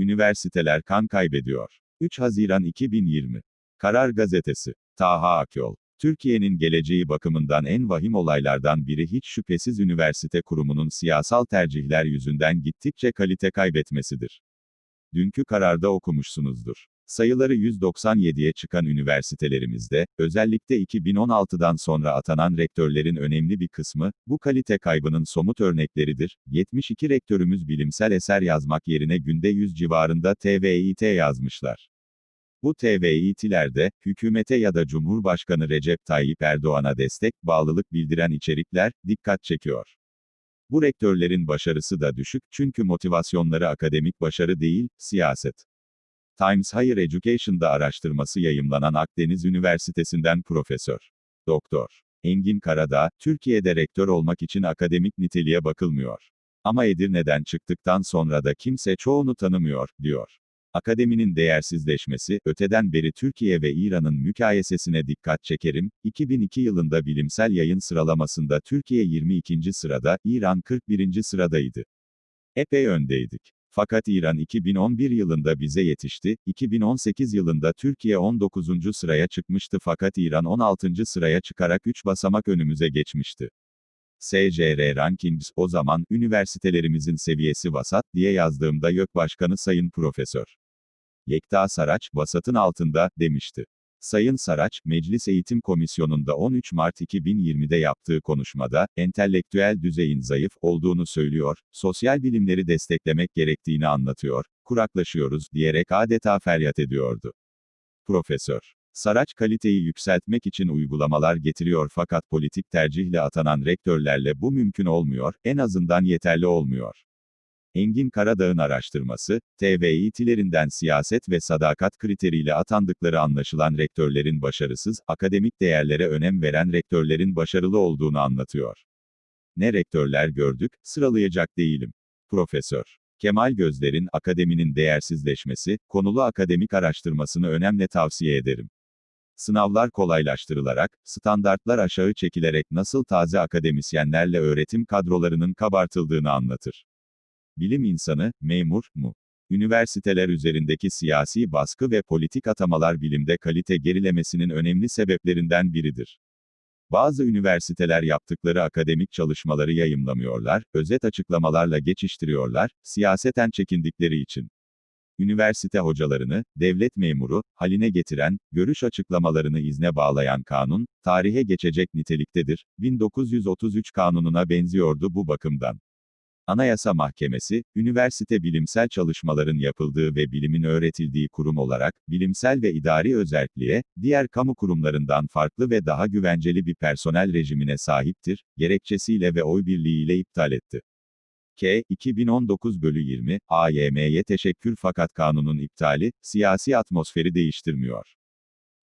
Üniversiteler kan kaybediyor. 3 Haziran 2020. Karar Gazetesi. Taha Akyol. Türkiye'nin geleceği bakımından en vahim olaylardan biri hiç şüphesiz üniversite kurumunun siyasal tercihler yüzünden gittikçe kalite kaybetmesidir. Dünkü kararda okumuşsunuzdur. Sayıları 197'ye çıkan üniversitelerimizde, özellikle 2016'dan sonra atanan rektörlerin önemli bir kısmı, bu kalite kaybının somut örnekleridir. 72 rektörümüz bilimsel eser yazmak yerine günde 100 civarında TVİT yazmışlar. Bu TVİT'lerde, hükümete ya da Cumhurbaşkanı Recep Tayyip Erdoğan'a destek, bağlılık bildiren içerikler, dikkat çekiyor. Bu rektörlerin başarısı da düşük, çünkü motivasyonları akademik başarı değil, siyaset. Times Higher Education'da araştırması yayımlanan Akdeniz Üniversitesi'nden Profesör. Doktor. Engin Karadağ, Türkiye'de rektör olmak için akademik niteliğe bakılmıyor. Ama Edirne'den çıktıktan sonra da kimse çoğunu tanımıyor, diyor. Akademinin değersizleşmesi, öteden beri Türkiye ve İran'ın mükayesesine dikkat çekerim, 2002 yılında bilimsel yayın sıralamasında Türkiye 22. sırada, İran 41. sıradaydı. Epey öndeydik. Fakat İran 2011 yılında bize yetişti, 2018 yılında Türkiye 19. sıraya çıkmıştı fakat İran 16. sıraya çıkarak 3 basamak önümüze geçmişti. SCR Rankings, o zaman, üniversitelerimizin seviyesi vasat, diye yazdığımda YÖK Başkanı Sayın Profesör. Yekta Saraç, vasatın altında, demişti. Sayın Saraç, Meclis Eğitim Komisyonu'nda 13 Mart 2020'de yaptığı konuşmada, entelektüel düzeyin zayıf olduğunu söylüyor, sosyal bilimleri desteklemek gerektiğini anlatıyor, kuraklaşıyoruz, diyerek adeta feryat ediyordu. Profesör. Saraç kaliteyi yükseltmek için uygulamalar getiriyor fakat politik tercihle atanan rektörlerle bu mümkün olmuyor, en azından yeterli olmuyor. Engin Karadağ'ın araştırması, TVİT'lerinden siyaset ve sadakat kriteriyle atandıkları anlaşılan rektörlerin başarısız, akademik değerlere önem veren rektörlerin başarılı olduğunu anlatıyor. Ne rektörler gördük, sıralayacak değilim. Profesör. Kemal Gözler'in akademinin değersizleşmesi, konulu akademik araştırmasını önemli tavsiye ederim. Sınavlar kolaylaştırılarak, standartlar aşağı çekilerek nasıl taze akademisyenlerle öğretim kadrolarının kabartıldığını anlatır. Bilim insanı, memur mu? Üniversiteler üzerindeki siyasi baskı ve politik atamalar bilimde kalite gerilemesinin önemli sebeplerinden biridir. Bazı üniversiteler yaptıkları akademik çalışmaları yayımlamıyorlar, özet açıklamalarla geçiştiriyorlar, siyaseten çekindikleri için. Üniversite hocalarını, devlet memuru, haline getiren, görüş açıklamalarını izne bağlayan kanun, tarihe geçecek niteliktedir, 1933 kanununa benziyordu bu bakımdan. Anayasa Mahkemesi, üniversite bilimsel çalışmaların yapıldığı ve bilimin öğretildiği kurum olarak, bilimsel ve idari özerkliğe, diğer kamu kurumlarından farklı ve daha güvenceli bir personel rejimine sahiptir, gerekçesiyle ve oy birliğiyle iptal etti. K. 2019 bölü 20, AYM'ye teşekkür fakat kanunun iptali, siyasi atmosferi değiştirmiyor.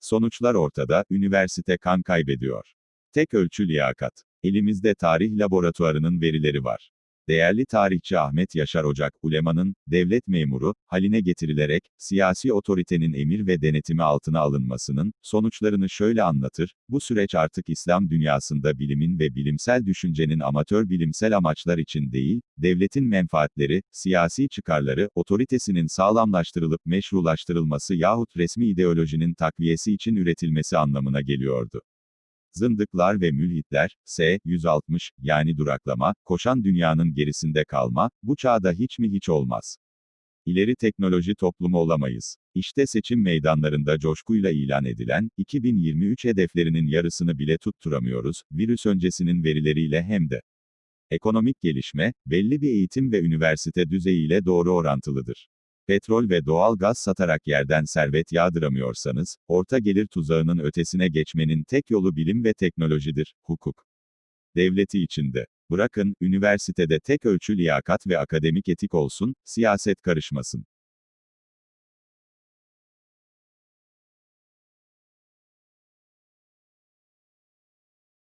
Sonuçlar ortada, üniversite kan kaybediyor. Tek ölçü liyakat. Elimizde tarih laboratuvarının verileri var. Değerli tarihçi Ahmet Yaşar Ocak, ulemanın, devlet memuru, haline getirilerek, siyasi otoritenin emir ve denetimi altına alınmasının, sonuçlarını şöyle anlatır, bu süreç artık İslam dünyasında bilimin ve bilimsel düşüncenin amatör bilimsel amaçlar için değil, devletin menfaatleri, siyasi çıkarları, otoritesinin sağlamlaştırılıp meşrulaştırılması yahut resmi ideolojinin takviyesi için üretilmesi anlamına geliyordu. Zındıklar ve mülhitler, S. 160, yani duraklama, koşan dünyanın gerisinde kalma, bu çağda hiç mi hiç olmaz. İleri teknoloji toplumu olamayız. İşte seçim meydanlarında coşkuyla ilan edilen, 2023 hedeflerinin yarısını bile tutturamıyoruz, virüs öncesinin verileriyle hem de. Ekonomik gelişme, belli bir eğitim ve üniversite düzeyiyle doğru orantılıdır. Petrol ve doğal gaz satarak yerden servet yağdıramıyorsanız, orta gelir tuzağının ötesine geçmenin tek yolu bilim ve teknolojidir, hukuk. Devleti içinde. Bırakın, üniversitede tek ölçü liyakat ve akademik etik olsun, siyaset karışmasın.